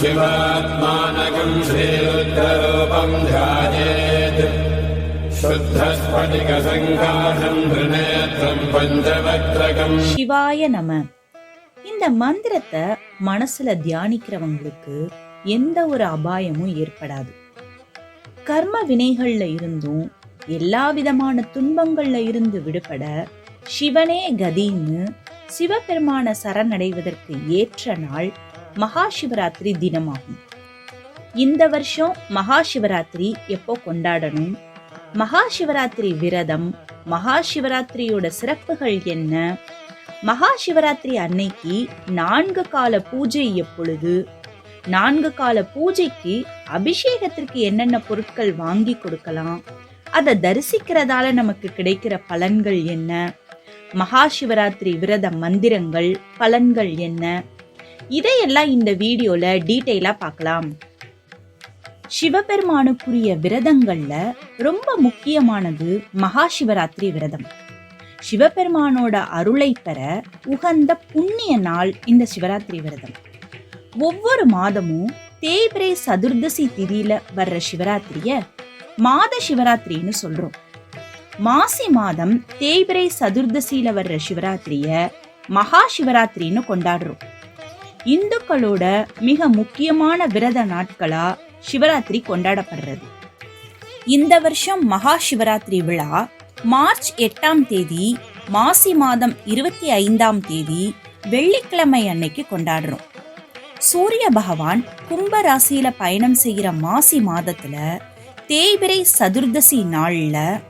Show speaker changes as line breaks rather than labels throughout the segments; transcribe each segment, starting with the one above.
शिवात्मानकम् श्रीरुद्ररूपम् ध्यायेत् शुद्धस्फटिकसङ्काशम् त्रिनेत्रम् पञ्चवक्त्रकम्
சிவாய நம இந்த மந்திரத்தை மனசுல தியானிக்கிறவங்களுக்கு எந்த ஒரு அபாயமும் ஏற்படாது கர்ம வினைகள்ல இருந்தும் எல்லா விதமான துன்பங்கள்ல இருந்து விடுபட சிவனே கதின்னு சிவபெருமான சரணடைவதற்கு ஏற்ற நாள் மகா சிவராத்திரி தினமாகும். இந்த வருஷம் மகா சிவராத்திரி எப்போ கொண்டாடணும்? மகா சிவராத்திரி விரதம் மகா சிவராத்திரியோட சிறப்புகள் என்ன? மகா சிவராத்திரி அன்னைக்கு நான்கு கால பூஜை எப்பொழுது? நான்கு கால பூஜைக்கு அபிஷேகத்திற்கு என்னென்ன பொருட்கள் வாங்கி கொடுக்கலாம்? அதை தரிசிக்கிறதால நமக்கு கிடைக்கிற பலன்கள் என்ன? மகா சிவராத்திரி விரத மந்திரங்கள் பலன்கள் என்ன? இதையெல்லாம் இந்த வீடியோல டீட்டெயிலா பார்க்கலாம். சிவபெருமானுக்குரிய விரதங்கள்ல ரொம்ப முக்கியமானது மகா சிவராத்திரி விரதம். சிவபெருமானோட அருளை பெற உகந்த புண்ணிய நாள் இந்த சிவராத்திரி விரதம். ஒவ்வொரு மாதமும் தேய்பிரை சதுர்தசி திதியில வர்ற சிவராத்திரிய மாத சிவராத்திரின்னு சொல்றோம். மாசி மாதம் தேய்பிரை சதுர்தசியில வர்ற சிவராத்திரிய மகா சிவராத்திரின்னு கொண்டாடுறோம். இந்துக்களோட மிக முக்கியமான விரத நாட்களா சிவராத்திரி கொண்டாடப்படுறது. இந்த வருஷம் மகா சிவராத்திரி விழா மார்ச் எட்டாம் தேதி மாசி மாதம் இருபத்தி ஐந்தாம் தேதி வெள்ளிக்கிழமை அன்னைக்கு கொண்டாடுறோம். சூரிய பகவான் கும்ப ராசியில பயணம் செய்கிற மாசி மாதத்துல தேய்பிரை சதுர்தசி நாள்ல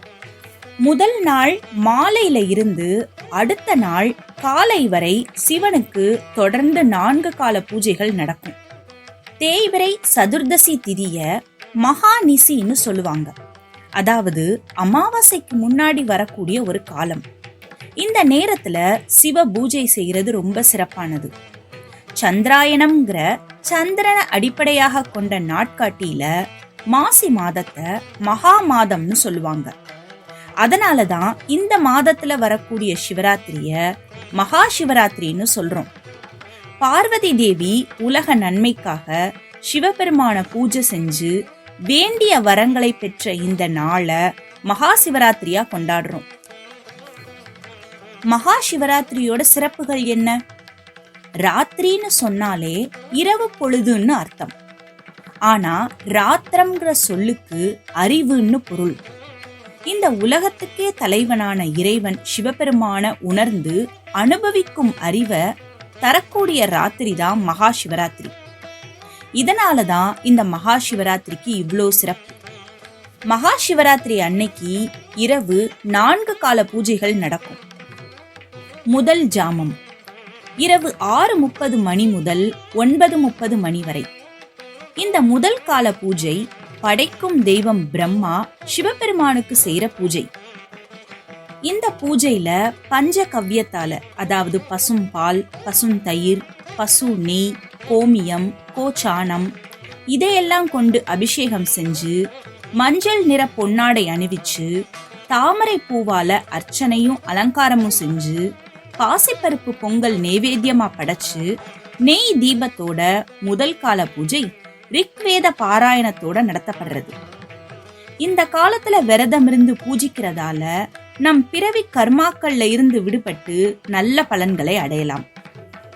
முதல் நாள் மாலையில இருந்து அடுத்த நாள் காலை வரை சிவனுக்கு தொடர்ந்து நான்கு கால பூஜைகள் நடக்கும். தேய்பிரை சதுர்தசி திதிய மகாநிசின்னு சொல்லுவாங்க. அதாவது அமாவாசைக்கு முன்னாடி வரக்கூடிய ஒரு காலம். இந்த நேரத்துல சிவ பூஜை செய்யறது ரொம்ப சிறப்பானது. சந்திராயணம்ங்கிற சந்திரனை அடிப்படையாக கொண்ட நாட்காட்டியில மாசி மாதத்தை மகா மாதம்னு சொல்லுவாங்க. அதனாலதான் இந்த மாதத்துல வரக்கூடிய சிவராத்திரிய மகா சிவராத்திரின்னு சொல்றோம். பார்வதி தேவி உலக நன்மைக்காக சிவபெருமான பூஜை செஞ்சு வேண்டிய வரங்களை பெற்ற இந்த நாளை மகா சிவராத்திரியா கொண்டாடுறோம். மகா சிவராத்திரியோட சிறப்புகள் என்ன? ராத்திரின்னு சொன்னாலே இரவு பொழுதுன்னு அர்த்தம். ஆனா ராத்திரம்ங்கிற சொல்லுக்கு அறிவுன்னு பொருள். இந்த உலகத்துக்கே தலைவனான இறைவன் சிவபெருமான உணர்ந்து அனுபவிக்கும் அறிவை தரக்கூடிய ராத்திரி தான் மகா சிவராத்திரி இதனால தான் இந்த மகா சிவராத்திரிக்கு இவ்வளோ சிறப்பு. மகா சிவராத்திரி அன்னைக்கு இரவு நான்கு கால பூஜைகள் நடக்கும். முதல் ஜாமம். இரவு ஆறு முப்பது மணி முதல் ஒன்பது முப்பது மணி வரை. இந்த முதல் கால பூஜை படைக்கும் தெய்வம் பிரம்மா சிவபெருமானுக்கு செய்யற பூஜை. இந்த பூஜையில பஞ்ச கவ்யத்தால அதாவது பசும் பால் பசும் தயிர் பசு நெய் கோமியம் கோச்சானம் இதையெல்லாம் கொண்டு அபிஷேகம் செஞ்சு மஞ்சள் நிற பொன்னாடை அணிவிச்சு தாமரை பூவால அர்ச்சனையும் அலங்காரமும் செஞ்சு பாசிப்பருப்பு பொங்கல் நெய்வேத்தியமா படைச்சு நெய் தீபத்தோட முதல் கால பூஜை ரிக்வேத பாராயணத்தோட நடத்தப்படுறது. இந்த காலத்துல விரதம் இருந்து பூஜிக்கிறதால நம் பிறவி கர்மாக்கள்ல இருந்து விடுபட்டு நல்ல பலன்களை அடையலாம்.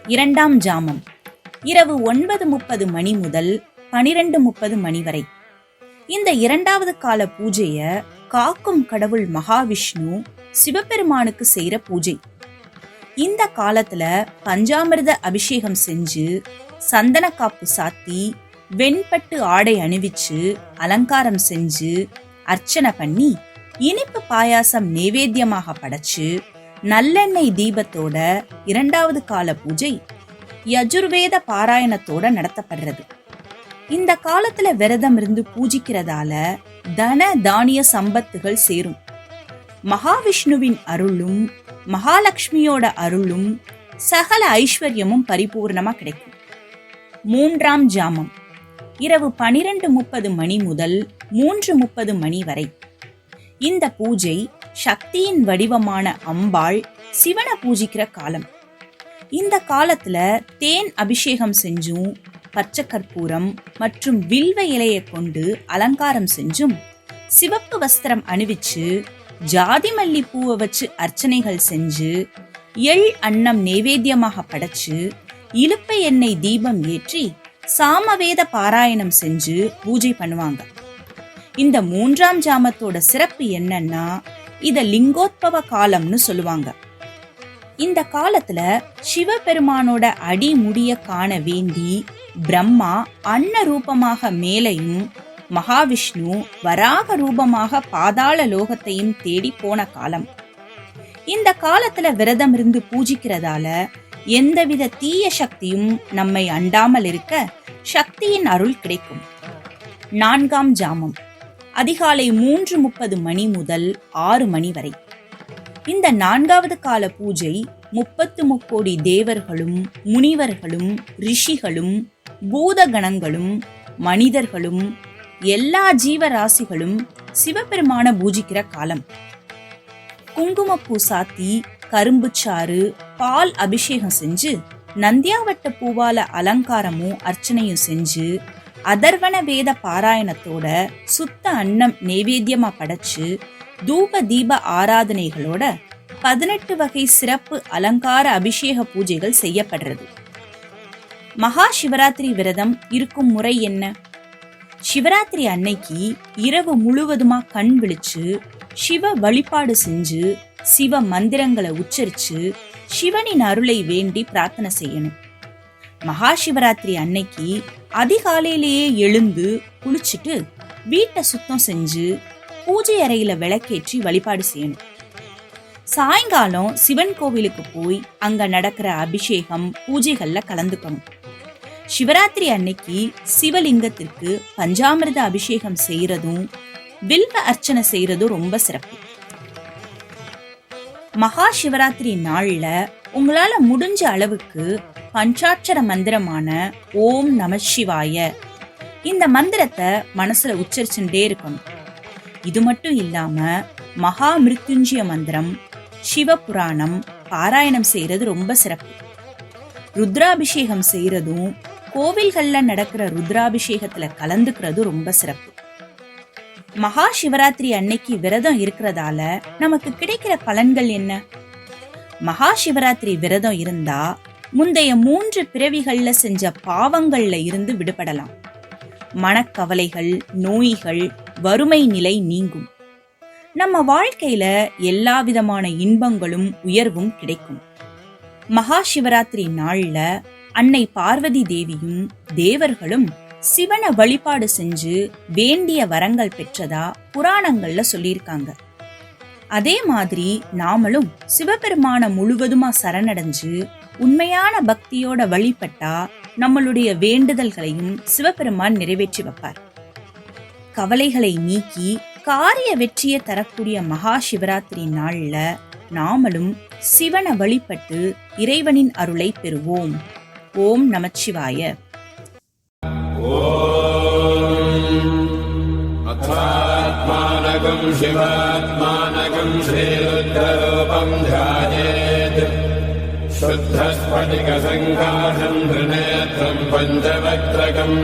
இரண்டாம் ஜாமம். இரவு ஒன்பது முப்பது மணி முதல் பனிரெண்டு முப்பது மணி வரை. இந்த இரண்டாவது கால பூஜைய காக்கும் கடவுள் மகாவிஷ்ணு சிவபெருமானுக்கு செய்யற பூஜை. இந்த காலத்துல பஞ்சாமிர்த அபிஷேகம் செஞ்சு சந்தன காப்பு சாத்தி வெண்பட்டு ஆடை அணிவிச்சு அலங்காரம் செஞ்சு அர்ச்சனை பண்ணி இனிப்பு பாயாசம் நைவேத்தியமாக படைச்சு நல்லெண்ணெய் தீபத்தோட இரண்டாவது கால பூஜை யஜுர்வேத பாராயணத்தோட நடத்தப்படுறது. இந்த காலத்துல விரதம் இருந்து பூஜிக்கிறதால தன தானிய சம்பத்துகள் சேரும். மகாவிஷ்ணுவின் அருளும் மகாலட்சுமியோட அருளும் சகல ஐஸ்வர்யமும் பரிபூர்ணமா கிடைக்கும். மூன்றாம் ஜாமம். இரவு பனிரெண்டு முப்பது மணி முதல் மூன்று முப்பது மணி வரை. இந்த பூஜை சக்தியின் வடிவமான அம்பாள் சிவனை பூஜிக்கிற காலம். இந்த காலத்துல தேன் அபிஷேகம் செஞ்சும் பச்சை கற்பூரம் மற்றும் வில்வ இலையை கொண்டு அலங்காரம் செஞ்சும் சிவப்பு வஸ்திரம் அணிவிச்சு ஜாதி மல்லி பூவை வச்சு அர்ச்சனைகள் செஞ்சு எள் அன்னம் நைவேத்தியமாக படைச்சு இலுப்பை எண்ணெய் தீபம் ஏற்றி சாமவேத பாராயணம் செஞ்சு பூஜை பண்ணுவாங்க. இந்த மூன்றாம் ஜாமத்தோட சிறப்பு என்னன்னா இத லிங்கோத்பவ காலம்னு சொல்லுவாங்க. இந்த காலத்துல சிவபெருமானோட அடி முடிய காண வேண்டி பிரம்மா அன்ன ரூபமாக மேலையும் மகாவிஷ்ணு வராக ரூபமாக பாதாள லோகத்தையும் தேடி போன காலம். இந்த காலத்துல விரதம் இருந்து பூஜிக்கிறதால எந்தவித தீய சக்தியும் நம்மை அண்டாமல் இருக்க சக்தியின் அருள் கிடைக்கும். நான்காம் ஜாமம். அதிகாலை மூன்று முப்பது மணி முதல் ஆறு மணி வரை. இந்த நான்காவது கால பூஜை முப்பத்து முக்கோடி தேவர்களும் முனிவர்களும் ரிஷிகளும் பூதகணங்களும் மனிதர்களும் எல்லா ஜீவராசிகளும் சிவபெருமான பூஜிக்கிற காலம். குங்குமப்பூ சாத்தி கரும்புச்சாறு பால் அபிஷேகம் செஞ்சு நந்தியாவட்ட பூவால அலங்காரமும் அர்ச்சனையும் செஞ்சு அதர்வன வேத பாராயணத்தோட சுத்த அன்னம் நைவேத்தியமா படைச்சு தூப தீப ஆராதனைகளோட பதினெட்டு வகை சிறப்பு அலங்கார அபிஷேக பூஜைகள் செய்யப்படுறது. மகா சிவராத்திரி விரதம் இருக்கும் முறை என்ன? சிவராத்திரி அன்னைக்கு இரவு முழுவதுமா கண் விழிச்சு சிவ வழிபாடு செஞ்சு சிவ மந்திரங்களை உச்சரிச்சு சிவனின் அருளை வேண்டி பிரார்த்தனை செய்யணும். மகா சிவராத்திரி அன்னைக்கு அதிகாலையிலேயே எழுந்து குளிச்சுட்டு வீட்டை சுத்தம் செஞ்சு பூஜை அறையில விளக்கேற்றி வழிபாடு செய்யணும். சாயங்காலம் சிவன் கோவிலுக்கு போய் அங்க நடக்கிற அபிஷேகம் பூஜைகள்ல கலந்துக்கணும். சிவராத்திரி அன்னைக்கு சிவலிங்கத்திற்கு பஞ்சாமிர்த அபிஷேகம் செய்யறதும் வில்வ அர்ச்சனை செய்யறதும் ரொம்ப சிறப்பு. மகா சிவராத்திரி நாள்ல உங்களால முடிஞ்ச அளவுக்கு பஞ்சாட்சர மந்திரமான ஓம் நம சிவாய. இந்த மந்திரத்தை மனசுல உச்சரிச்சுட்டே இருக்கணும். இது மட்டும் இல்லாம மகா மிருத்யுஞ்சய மந்திரம் சிவபுராணம் பாராயணம் செய்யறது ரொம்ப சிறப்பு. ருத்ராபிஷேகம் செய்யறதும் கோவில்கள்ல நடக்கிற ருத்ராபிஷேகத்துல கலந்துக்கிறதும் ரொம்ப சிறப்பு. மகா சிவராத்திரி அன்னைக்கு விரதம் இருக்கிறதால நமக்கு கிடைக்கிற பலன்கள் என்ன? மகா சிவராத்திரி விரதம் இருந்தா முந்தைய மூன்று பிறவிகள்ல செஞ்ச பாவங்கள்ல இருந்து விடுபடலாம். மனக்கவலைகள் நோய்கள் வறுமை நிலை நீங்கும். நம்ம வாழ்க்கையில எல்லா விதமான இன்பங்களும் உயர்வும் கிடைக்கும். மகா சிவராத்திரி நாள்ல அன்னை பார்வதி தேவியும் தேவர்களும் சிவனை வழிபாடு செஞ்சு வேண்டிய வரங்கள் பெற்றதா புராணங்கள்ல சொல்லியிருக்காங்க. அதே மாதிரி நாமளும் சிவபெருமான முழுவதுமா சரணடைஞ்சு உண்மையான பக்தியோட வழிபட்டா நம்மளுடைய வேண்டுதல்களையும் சிவபெருமான் நிறைவேற்றி வைப்பார். கவலைகளை நீக்கி காரிய வெற்றியை தரக்கூடிய மகா சிவராத்திரி நாள்ல நாமளும் சிவனை வழிபட்டு இறைவனின் அருளை பெறுவோம். ஓம் நமச்சிவாய.
अथात्मानकम् शिवात्मानकम् श्रीरुद्ररूपम् ध्यायेत्। शुद्धस्फटिकसङ्घासम् त्रिनेत्रम् पञ्चवक्त्रकम्।